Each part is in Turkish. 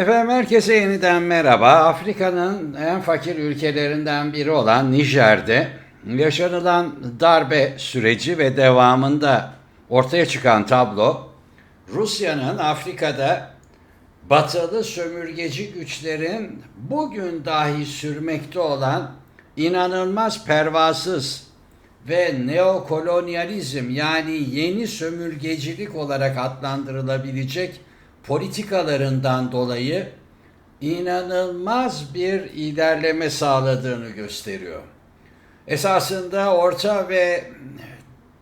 Efendim herkese yeniden merhaba. Afrika'nın en fakir ülkelerinden biri olan Nijer'de yaşanılan darbe süreci ve devamında ortaya çıkan tablo Rusya'nın Afrika'da batılı sömürgeci güçlerin bugün dahi sürmekte olan inanılmaz pervasız ve neokolonyalizm yani yeni sömürgecilik olarak adlandırılabilecek politikalarından dolayı inanılmaz bir ilerleme sağladığını gösteriyor. Esasında Orta ve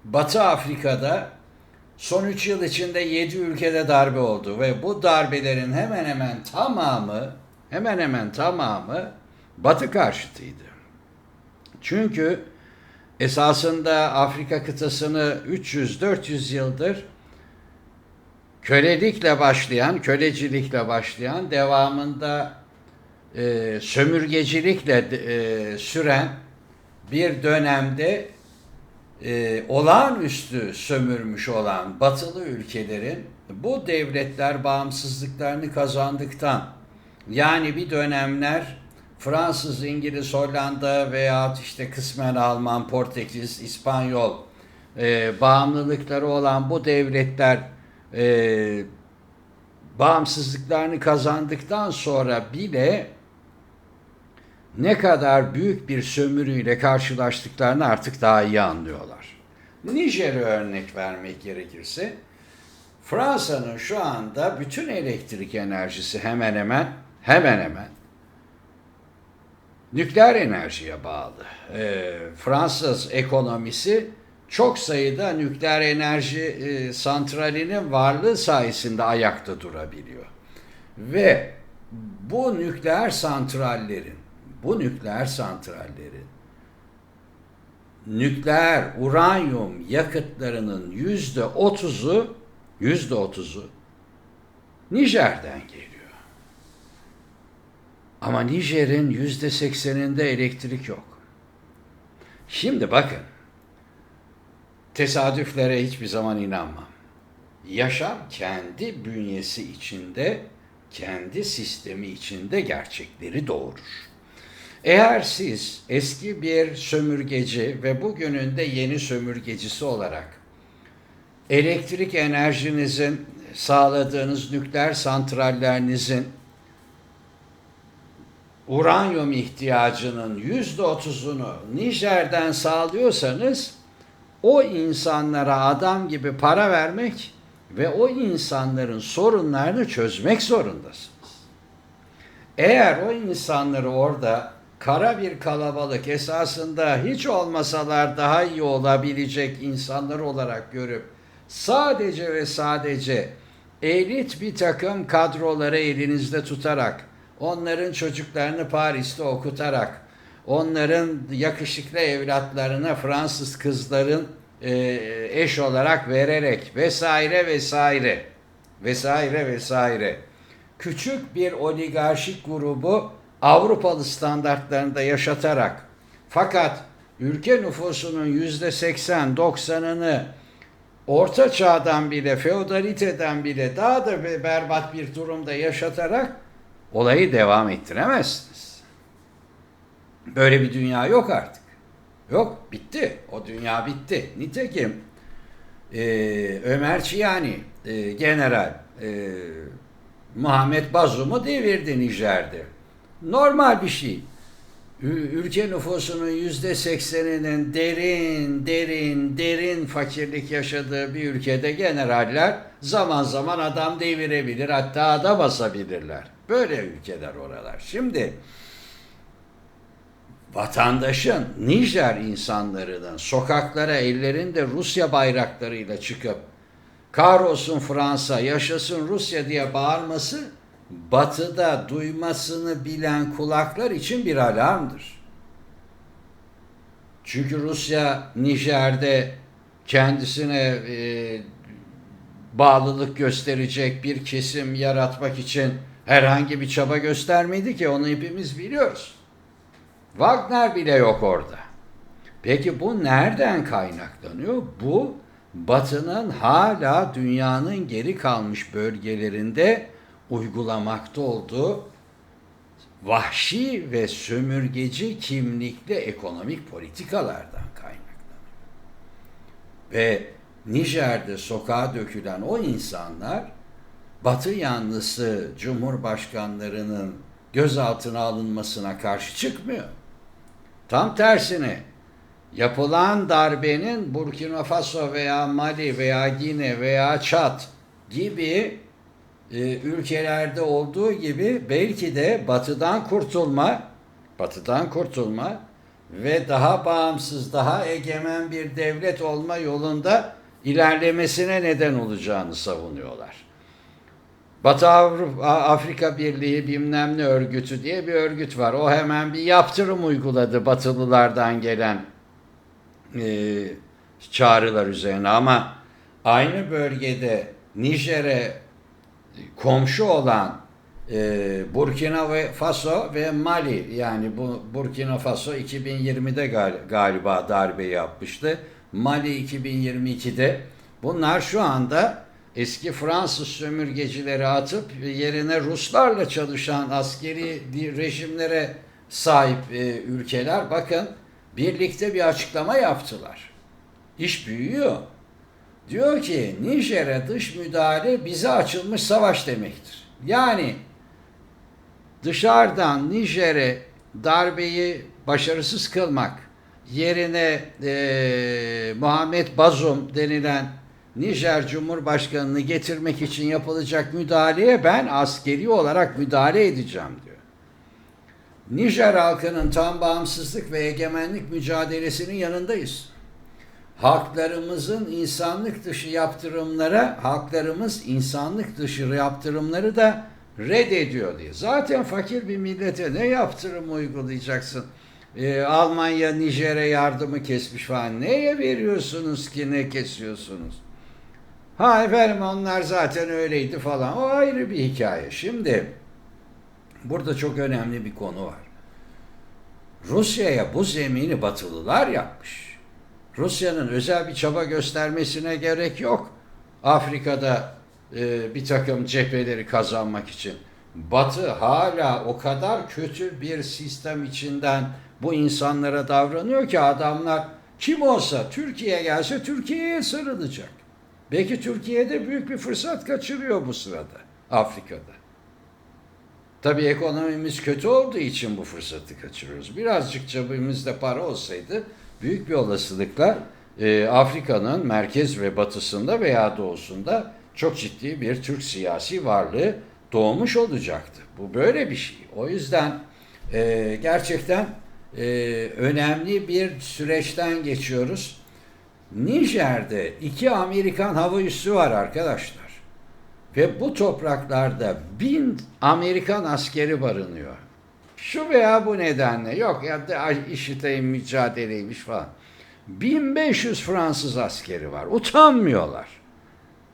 Batı Afrika'da son 3 yıl içinde 7 ülkede darbe oldu ve bu darbelerin hemen hemen tamamı hemen hemen tamamı Batı karşıtıydı. Çünkü esasında Afrika kıtasını 300-400 yıldır kölelikle başlayan, kölecilikle başlayan, devamında e, sömürgecilikle e, süren bir dönemde e, olağanüstü sömürmüş olan batılı ülkelerin bu devletler bağımsızlıklarını kazandıktan yani bir dönemler Fransız, İngiliz, Hollanda veya işte kısmen Alman, Portekiz, İspanyol e, bağımlılıkları olan bu devletler e, bağımsızlıklarını kazandıktan sonra bile ne kadar büyük bir sömürüyle karşılaştıklarını artık daha iyi anlıyorlar. Nijer'e örnek vermek gerekirse Fransa'nın şu anda bütün elektrik enerjisi hemen hemen hemen hemen nükleer enerjiye bağlı. E, Fransız ekonomisi çok sayıda nükleer enerji e, santralinin varlığı sayesinde ayakta durabiliyor. Ve bu nükleer santrallerin, bu nükleer santrallerin nükleer uranyum yakıtlarının yüzde otuzu, yüzde otuzu Nijer'den geliyor. Ama Nijer'in yüzde sekseninde elektrik yok. Şimdi bakın, tesadüflere hiçbir zaman inanmam. Yaşam kendi bünyesi içinde, kendi sistemi içinde gerçekleri doğurur. Eğer siz eski bir sömürgeci ve bugünün de yeni sömürgecisi olarak elektrik enerjinizin sağladığınız nükleer santrallerinizin uranyum ihtiyacının yüzde otuzunu Nijer'den sağlıyorsanız o insanlara adam gibi para vermek ve o insanların sorunlarını çözmek zorundasınız. Eğer o insanları orada kara bir kalabalık esasında hiç olmasalar daha iyi olabilecek insanlar olarak görüp sadece ve sadece elit bir takım kadroları elinizde tutarak onların çocuklarını Paris'te okutarak onların yakışıklı evlatlarına Fransız kızların e, eş olarak vererek vesaire vesaire vesaire vesaire küçük bir oligarşik grubu Avrupalı standartlarında yaşatarak fakat ülke nüfusunun yüzde 80-90'ını orta çağdan bile feodaliteden bile daha da berbat bir durumda yaşatarak olayı devam ettiremezsiniz. Böyle bir dünya yok artık. Yok bitti. O dünya bitti. Nitekim e, Ömer Çiyani e, general e, Muhammed Bazum'u devirdi Nijer'de. Normal bir şey. Ülke nüfusunun yüzde sekseninin derin, derin, derin fakirlik yaşadığı bir ülkede generaller zaman zaman adam devirebilir, hatta adam asabilirler. Böyle ülkeler oralar. Şimdi vatandaşın, Nijer insanlarının sokaklara ellerinde Rusya bayraklarıyla çıkıp kahrolsun Fransa, yaşasın Rusya diye bağırması batıda duymasını bilen kulaklar için bir alarmdır. Çünkü Rusya Nijer'de kendisine e, bağlılık gösterecek bir kesim yaratmak için herhangi bir çaba göstermedi ki onu hepimiz biliyoruz. Wagner bile yok orada. Peki bu nereden kaynaklanıyor? Bu Batı'nın hala dünyanın geri kalmış bölgelerinde uygulamakta olduğu vahşi ve sömürgeci kimlikli ekonomik politikalardan kaynaklanıyor. Ve Nijer'de sokağa dökülen o insanlar Batı yanlısı cumhurbaşkanlarının gözaltına alınmasına karşı çıkmıyor. Tam tersine yapılan darbenin Burkina Faso veya Mali veya Gine veya Çad gibi e, ülkelerde olduğu gibi belki de batıdan kurtulma, batıdan kurtulma ve daha bağımsız, daha egemen bir devlet olma yolunda ilerlemesine neden olacağını savunuyorlar. Batı Avrupa, Afrika Birliği bilmem ne örgütü diye bir örgüt var. O hemen bir yaptırım uyguladı Batılılardan gelen e, çağrılar üzerine ama aynı bölgede Nijer'e komşu olan e, Burkina Faso ve Mali yani bu Burkina Faso 2020'de gal galiba darbe yapmıştı. Mali 2022'de. Bunlar şu anda eski Fransız sömürgecileri atıp yerine Ruslarla çalışan askeri rejimlere sahip e, ülkeler bakın birlikte bir açıklama yaptılar. İş büyüyor. Diyor ki Nijer'e dış müdahale bize açılmış savaş demektir. Yani dışarıdan Nijer'e darbeyi başarısız kılmak yerine e, Muhammed Bazum denilen Nijer Cumhurbaşkanı'nı getirmek için yapılacak müdahaleye ben askeri olarak müdahale edeceğim diyor. Nijer halkının tam bağımsızlık ve egemenlik mücadelesinin yanındayız. Halklarımızın insanlık dışı yaptırımlara, halklarımız insanlık dışı yaptırımları da reddediyor diye. Zaten fakir bir millete ne yaptırım uygulayacaksın? Ee, Almanya Nijer'e yardımı kesmiş falan. Neye veriyorsunuz ki ne kesiyorsunuz? Ha efendim onlar zaten öyleydi falan. O ayrı bir hikaye. Şimdi burada çok önemli bir konu var. Rusya'ya bu zemini batılılar yapmış. Rusya'nın özel bir çaba göstermesine gerek yok. Afrika'da e, bir takım cepheleri kazanmak için. Batı hala o kadar kötü bir sistem içinden bu insanlara davranıyor ki adamlar kim olsa Türkiye gelse Türkiye'ye sarılacak. Belki Türkiye'de büyük bir fırsat kaçırıyor bu sırada Afrika'da. Tabii ekonomimiz kötü olduğu için bu fırsatı kaçırıyoruz. Birazcık cebimizde para olsaydı büyük bir olasılıkla e, Afrika'nın merkez ve batısında veya doğusunda çok ciddi bir Türk siyasi varlığı doğmuş olacaktı. Bu böyle bir şey. O yüzden e, gerçekten e, önemli bir süreçten geçiyoruz. Nijer'de iki Amerikan hava üssü var arkadaşlar. Ve bu topraklarda bin Amerikan askeri barınıyor. Şu veya bu nedenle yok ya da işiteyim mücadeleymiş falan. 1500 Fransız askeri var. Utanmıyorlar.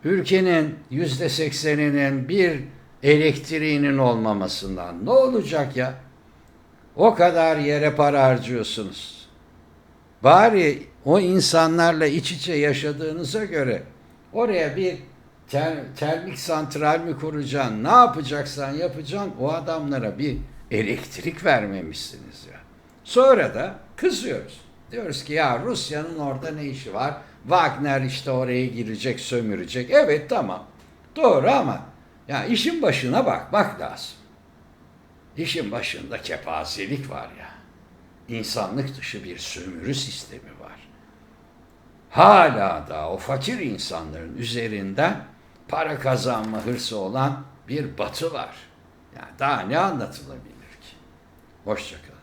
Ülkenin yüzde sekseninin bir elektriğinin olmamasından. Ne olacak ya? O kadar yere para harcıyorsunuz. Bari o insanlarla iç içe yaşadığınıza göre oraya bir ter, termik santral mi kuracaksın, ne yapacaksan yapacaksın o adamlara bir elektrik vermemişsiniz ya. Sonra da kızıyoruz. Diyoruz ki ya Rusya'nın orada ne işi var? Wagner işte oraya girecek, sömürecek. Evet tamam. Doğru ama ya işin başına bakmak lazım. İşin başında kepazelik var ya. İnsanlık dışı bir sömürü sistemi var. Hala da o fakir insanların üzerinden para kazanma hırsı olan bir batı var. Yani daha ne anlatılabilir ki? Hoşçakalın.